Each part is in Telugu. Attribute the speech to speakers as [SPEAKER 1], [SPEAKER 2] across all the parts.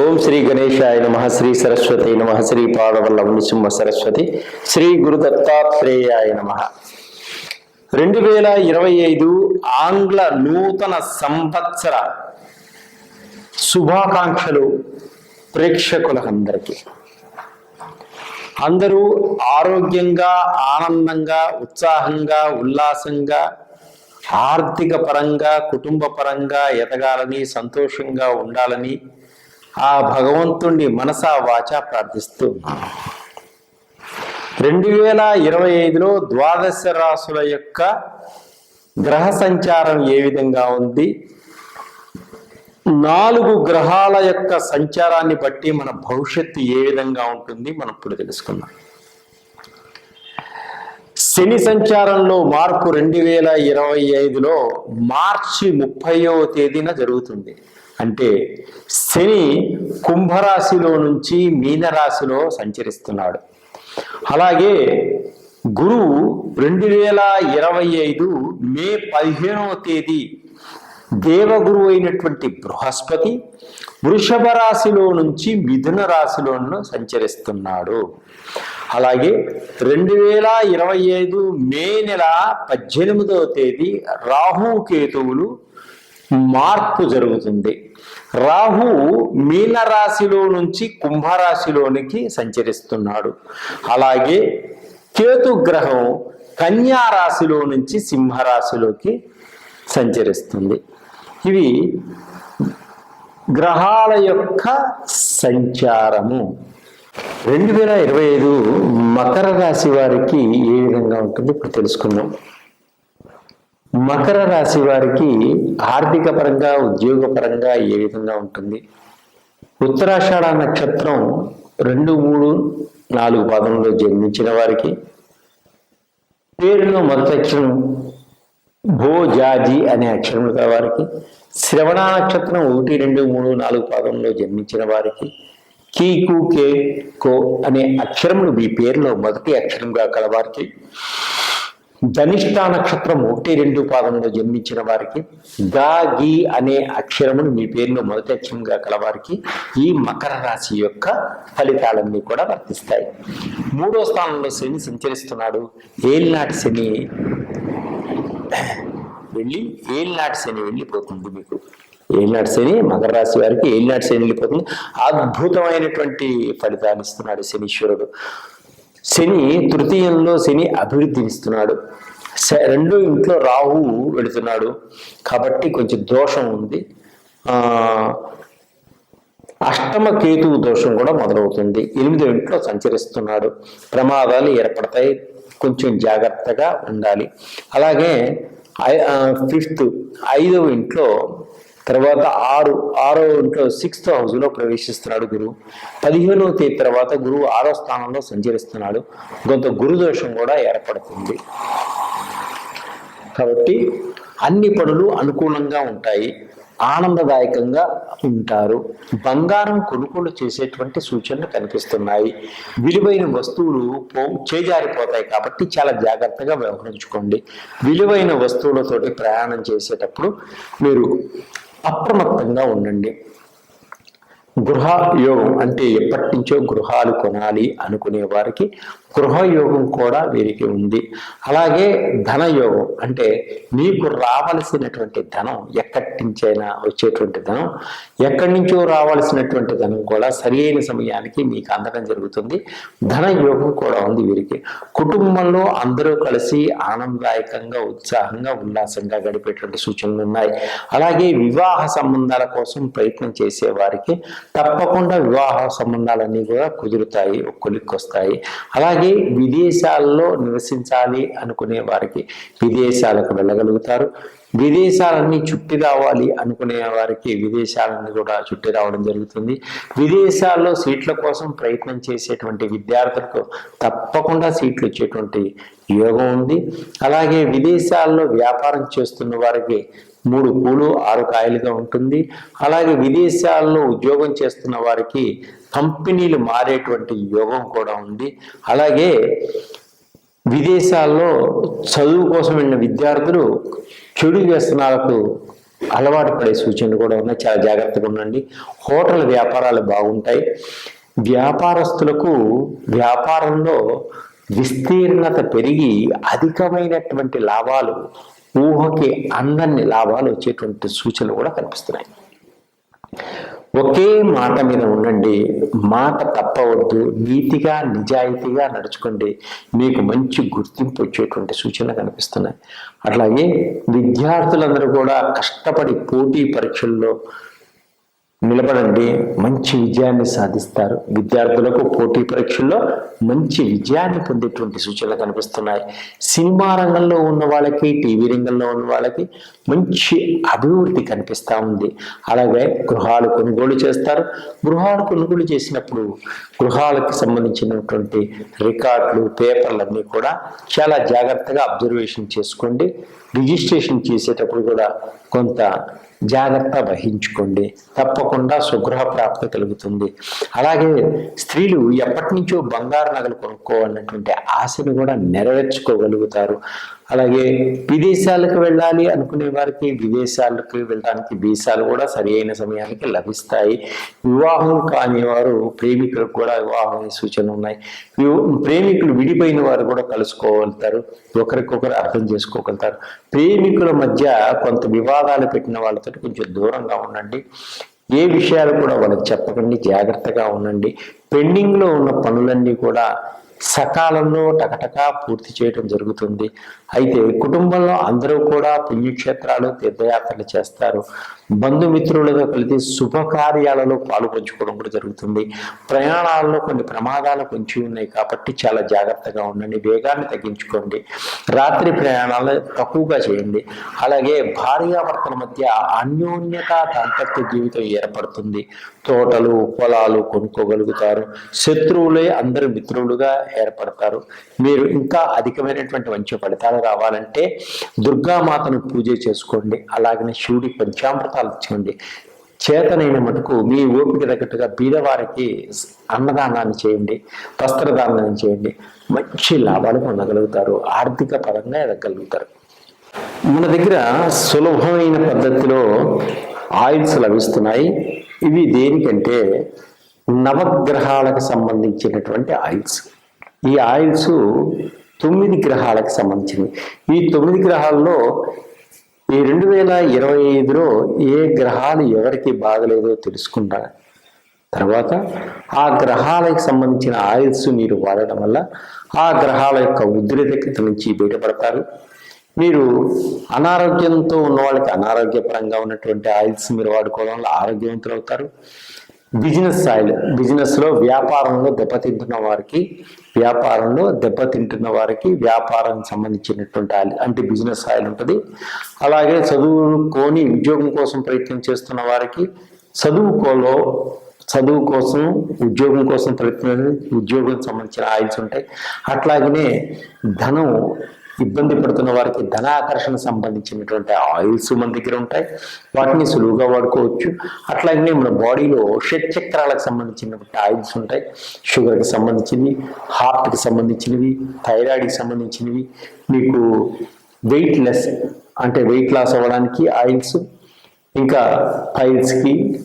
[SPEAKER 1] ఓం శ్రీ గణేశాయ నమ శ్రీ సరస్వతి నమ శ్రీ పాదవల్లభ నృసింహ సరస్వతి శ్రీ గురు దత్తాత్రేయాయ నమ. రెండు వేల ఇరవై ఐదు ఆంగ్ల నూతన సంవత్సర శుభాకాంక్షలు ప్రేక్షకులందరికీ. అందరూ ఆరోగ్యంగా ఆనందంగా ఉత్సాహంగా ఉల్లాసంగా ఆర్థిక పరంగా కుటుంబ పరంగా ఎదగాలని సంతోషంగా ఉండాలని ఆ భగవంతుణ్ణి మనసా వాచ ప్రార్థిస్తూ రెండు వేల ఇరవై ఐదులో ద్వాదశ రాసుల యొక్క గ్రహ సంచారం ఏ విధంగా ఉంది? నాలుగు గ్రహాల యొక్క సంచారాన్ని బట్టి మన భవిష్యత్తు ఏ విధంగా ఉంటుంది? మనం ఇప్పుడు తెలుసుకుందాం. శని సంచారంలో మార్పు రెండు వేల ఇరవై ఐదులో మార్చి ముప్పైవ తేదీన జరుగుతుంది. అంటే శని కుంభరాశిలో నుంచి మీనరాశిలో సంచరిస్తున్నాడు. అలాగే గురువు రెండు వేల ఇరవై ఐదు మే పదిహేనవ తేదీ దేవగురు అయినటువంటి బృహస్పతి వృషభ రాశిలో నుంచి మిథున రాశిలో సంచరిస్తున్నాడు. అలాగే రెండు వేల ఇరవై ఐదు మే నెల పద్దెనిమిదవ తేదీ రాహు కేతువులు మార్పు జరుగుతుంది. రాహు మీనరాశిలో నుంచి కుంభరాశిలోనికి సంచరిస్తున్నాడు. అలాగే కేతు గ్రహం కన్యా రాశిలో నుంచి సింహరాశిలోకి సంచరిస్తుంది. ఇవి గ్రహాల యొక్క సంచారము. రెండు వేల ఇరవై ఐదు మకర రాశి వారికి ఏ విధంగా ఉంటుంది ఇప్పుడు తెలుసుకుందాం. మకర రాశి వారికి ఆర్థిక పరంగా ఉద్యోగ పరంగా ఏ విధంగా ఉంటుంది? ఉత్తరాషాఢ నక్షత్రం రెండు మూడు నాలుగు పాదంలో జన్మించిన వారికి పేరులో మొదటి అక్షరం భో జాజి అనే అక్షరములు వారికి శ్రవణ నక్షత్రం ఒకటి రెండు మూడు నాలుగు పాదంలో జన్మించిన వారికి కీకు కే కో అనే అక్షరములు మీ పేరులో మొదటి అక్షరంగా కలవారికి ధనిష్ట నక్షత్రం ఒకటి రెండు పాదంలో జన్మించిన వారికి గా గి అనే అక్షరమును మీ పేరులో మొదటి అక్షరంగా కలవారికి ఈ మకర రాశి యొక్క ఫలితాలన్నీ కూడా వర్తిస్తాయి. మూడో స్థానంలో శని సంచరిస్తున్నాడు. ఏలినాటి శని వెళ్ళి ఏలినాటి శని వెళ్ళిపోతుంది మీకు. ఏలినాటి శని మకర రాశి వారికి ఏలినాటి శని వెళ్ళిపోతుంది. అద్భుతమైనటువంటి ఫలితాలు ఇస్తున్నాడు శనీశ్వరుడు. శని తృతీయంలో శని అభివృద్ధి ఇస్తున్నాడు శ- రెండో ఇంట్లో రాహు వెళుతున్నాడు. కాబట్టి కొంచెం దోషం ఉంది. అష్టమ కేతువు దోషం కూడా మొదలవుతుంది. ఎనిమిదో ఇంట్లో సంచరిస్తున్నాడు. ప్రమాదాలు ఏర్పడతాయి. కొంచెం జాగ్రత్తగా ఉండాలి. అలాగే ఫిఫ్త్ ఐదవ ఇంట్లో తర్వాత ఆరు ఆరో ఇంట్లో సిక్స్త్ హౌస్లో ప్రవేశిస్తున్నాడు గురువు. పదిహేనవ తేదీ తర్వాత గురువు ఆరో స్థానంలో సంచరిస్తున్నాడు. కొంత గురుదోషం కూడా ఏర్పడుతుంది. కాబట్టి అన్ని పనులు అనుకూలంగా ఉంటాయి. ఆనందదాయకంగా ఉంటారు. బంగారం కొనుగోలు చేసేటువంటి సూచనలు కనిపిస్తున్నాయి. విలువైన వస్తువులు పో చేజారిపోతాయి కాబట్టి చాలా జాగ్రత్తగా వ్యవహరించుకోండి. విలువైన వస్తువులతోటి ప్రయాణం చేసేటప్పుడు మీరు అప్రమత్తంగా ఉండండి. గృహ యోగం అంటే ఎప్పటి నుంచో గృహాలు కొనాలి అనుకునే వారికి గృహయోగం కూడా వీరికి ఉంది. అలాగే ధనయోగం అంటే మీకు రావలసినటువంటి ధనం ఎక్కడి నుంచైనా వచ్చేటువంటి ధనం ఎక్కడి నుంచో రావాల్సినటువంటి ధనం కూడా సరియైన సమయానికి మీకు అందడం జరుగుతుంది. ధనయోగం కూడా ఉంది వీరికి. కుటుంబంలో అందరూ కలిసి ఆనందదాయకంగా ఉత్సాహంగా ఉల్లాసంగా గడిపేటువంటి సూచనలు ఉన్నాయి. అలాగే వివాహ సంబంధాల కోసం ప్రయత్నం చేసే వారికి తప్పకుండా వివాహ సంబంధాలన్నీ కూడా కుదురుతాయి కొలిక్కొస్తాయి అలాగే విదేశాల్లో నివసించాలి అనుకునే వారికి విదేశాలకు వెళ్ళగలుగుతారు. విదేశాలన్నీ చుట్టి రావాలి అనుకునే వారికి విదేశాలన్నీ కూడా చుట్టి రావడం జరుగుతుంది. విదేశాల్లో సీట్ల కోసం ప్రయత్నం చేసేటువంటి విద్యార్థులకు తప్పకుండా సీట్లు వచ్చేటువంటి యోగం ఉంది. అలాగే విదేశాల్లో వ్యాపారం చేస్తున్న వారికి మూడు పూలు ఆరు కాయలుగా ఉంటుంది. అలాగే విదేశాల్లో ఉద్యోగం చేస్తున్న వారికి కంపెనీలు మారేటువంటి యోగం కూడా ఉంది. అలాగే విదేశాల్లో చదువు కోసం వెళ్ళిన విద్యార్థులు చెడు వ్యసనాలకు అలవాటు పడే సూచనలు కూడా ఉన్నాయి. చాలా జాగ్రత్తగా ఉండండి. హోటల్ వ్యాపారాలు బాగుంటాయి. వ్యాపారస్తులకు వ్యాపారంలో విస్తీర్ణత పెరిగి అధికమైనటువంటి లాభాలు ఊహకి అందని లాభాలు వచ్చేటువంటి సూచనలు కూడా కనిపిస్తున్నాయి. ఒకే మాట మీద ఉండండి. మాట తప్పవద్దు. నీతిగా నిజాయితీగా నడుచుకోండి. మీకు మంచి గుర్తింపు వచ్చేటువంటి సూచనలు కనిపిస్తున్నాయి. అట్లాగే విద్యార్థులందరూ కూడా కష్టపడి పోటీ పరీక్షల్లో నిలబడండి. మంచి విజయాన్ని సాధిస్తారు. విద్యార్థులకు పోటీ పరీక్షల్లో మంచి విజయాన్ని పొందేటువంటి సూచనలు కనిపిస్తున్నాయి. సినిమా రంగంలో ఉన్న వాళ్ళకి టీవీ రంగంలో ఉన్న వాళ్ళకి మంచి అభివృద్ధి కనిపిస్తూ ఉంది. అలాగే గృహాలు కొనుగోలు చేస్తారు. గృహాలు కొనుగోలు చేసినప్పుడు గృహాలకు సంబంధించినటువంటి రికార్డులు పేపర్లన్నీ కూడా చాలా జాగ్రత్తగా అబ్జర్వేషన్ చేసుకోండి. రిజిస్ట్రేషన్ చేసేటప్పుడు కూడా కొంత జాగ్రత్త వహించుకోండి. తప్పకుండా సుగ్రహ ప్రాప్తి కలుగుతుంది. అలాగే స్త్రీలు ఎప్పటి నుంచో బంగారు నగలు కొనుక్కోవాలన్నటువంటి ఆశను కూడా నెరవేర్చుకోగలుగుతారు. అలాగే విదేశాలకు వెళ్ళాలి అనుకునే వారికి విదేశాలకు వెళ్ళడానికి వీసాలు కూడా సరి అయిన సమయానికి లభిస్తాయి. వివాహం కాని వారు ప్రేమికులకు కూడా వివాహం సూచనలు ఉన్నాయి. ప్రేమికులు విడిపోయిన వారు కూడా కలుసుకోగలుగుతారు. ఒకరికొకరు అర్థం చేసుకోగలుగుతారు. ప్రేమికుల మధ్య కొంత వివాదాలు పెట్టిన వాళ్ళతో కొంచెం దూరంగా ఉండండి. ఏ విషయాలు కూడా వాళ్ళకి చెప్పకండి. జాగ్రత్తగా ఉండండి. పెండింగ్లో ఉన్న పనులన్నీ కూడా సకాలంలో టకటకా పూర్తి చేయడం జరుగుతుంది. అయితే కుటుంబంలో అందరూ కూడా పుణ్యక్షేత్రాలు తీర్థయాత్రలు చేస్తారు. బంధుమిత్రులతో కలిసి శుభకార్యాలలో పాలు పంచుకోవడం కూడా జరుగుతుంది. ప్రయాణాల్లో కొన్ని ప్రమాదాలు కొంచెం ఉన్నాయి కాబట్టి చాలా జాగ్రత్తగా ఉండండి వేగాన్ని తగ్గించుకోండి. రాత్రి ప్రయాణాలు తక్కువగా చేయండి. అలాగే భార్యాభర్తల మధ్య అన్యోన్యత దాంపత్య జీవితం ఏర్పడుతుంది. తోటలు పొలాలు కొనుక్కోగలుగుతారు. శత్రువులే అందరు మిత్రులుగా ఏర్పడతారు. మీరు ఇంకా అధికమైనటువంటి మంచి ఫలితాలు రావాలంటే దుర్గామాతను పూజ చేసుకోండి. అలాగనే శివుడి పంచామృతాలు ఇచ్చుకోండి చేతనైన మటుకు మీ ఓపిక తగ్గట్టుగా బీదవారికి అన్నదానాన్ని చేయండి. వస్త్రదానాన్ని చేయండి. మంచి లాభాలు పొందగలుగుతారు. ఆర్థిక పరంగా ఎదగలుగుతారు. మన దగ్గర సులభమైన పద్ధతిలో ఆయిల్స్ లభిస్తున్నాయి. ఇవి దేనికంటే నవగ్రహాలకు సంబంధించినటువంటి ఆయిల్స్. ఈ ఆయిల్స్ తొమ్మిది గ్రహాలకు సంబంధించినవి. ఈ తొమ్మిది గ్రహాల్లో ఈ రెండు వేల ఇరవై ఐదులో ఏ గ్రహాలు ఎవరికి బాగలేదో తెలుసుకుంటా. తర్వాత ఆ గ్రహాలకు సంబంధించిన ఆయిల్స్ మీరు వాడటం వల్ల ఆ గ్రహాల యొక్క ఉద్రిక్తత నుంచి బయటపడతారు. మీరు అనారోగ్యంతో ఉన్న వాళ్ళకి అనారోగ్యపరంగా ఉన్నటువంటి ఆయిల్స్ మీరు వాడుకోవడం వల్ల ఆరోగ్యవంతులు అవుతారు బిజినెస్ స్థాయిలో బిజినెస్లో వ్యాపారంలో దెబ్బతింటున్న వారికి వ్యాపారంలో దెబ్బతింటున్న వారికి వ్యాపారం సంబంధించినటువంటి అంటే బిజినెస్ ఆయిల్ ఉంటుంది. అలాగే చదువుకొని ఉద్యోగం కోసం ప్రయత్నం చేస్తున్న వారికి చదువుకోలో చదువు కోసం ఉద్యోగం కోసం ప్రయత్నం ఉద్యోగం సంబంధించిన ఆయిల్స్ ఉంటాయి. అట్లాగనే ధనం ఇబ్బంది పడుతున్న వారికి ధన ఆకర్షణ సంబంధించినటువంటి ఆయిల్స్ మన దగ్గర ఉంటాయి. వాటిని సులువుగా వాడుకోవచ్చు. అట్లాగే మన బాడీలో షట్ చక్రాలకు సంబంధించినటువంటి ఆయిల్స్ ఉంటాయి. షుగర్కి సంబంధించినవి హార్ట్కి సంబంధించినవి థైరాయిడ్కి సంబంధించినవి. మీకు వెయిట్ లెస్ అంటే వెయిట్ లాస్ అవ్వడానికి ఆయిల్స్ ఇంకా ఆయిల్స్కి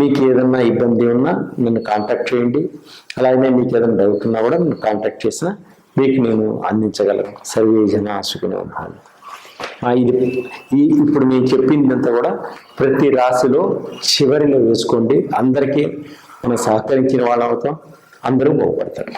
[SPEAKER 1] మీకు ఏదన్నా ఇబ్బంది ఉన్నా నన్ను కాంటాక్ట్ చేయండి. అలాగే మీకు ఏదైనా డౌట్ ఉన్నా కూడా నన్ను కాంటాక్ట్ చేసినా మీకు నేను అందించగలను సర్వే జన సుఖినో ఇది ఈ ఇప్పుడు నేను చెప్పిందంతా కూడా ప్రతి రాశిలో చివరిలో వేసుకోండి. అందరికీ మనం సహకరించిన వాళ్ళం అవుతాం. అందరూ బాగుపడతారు.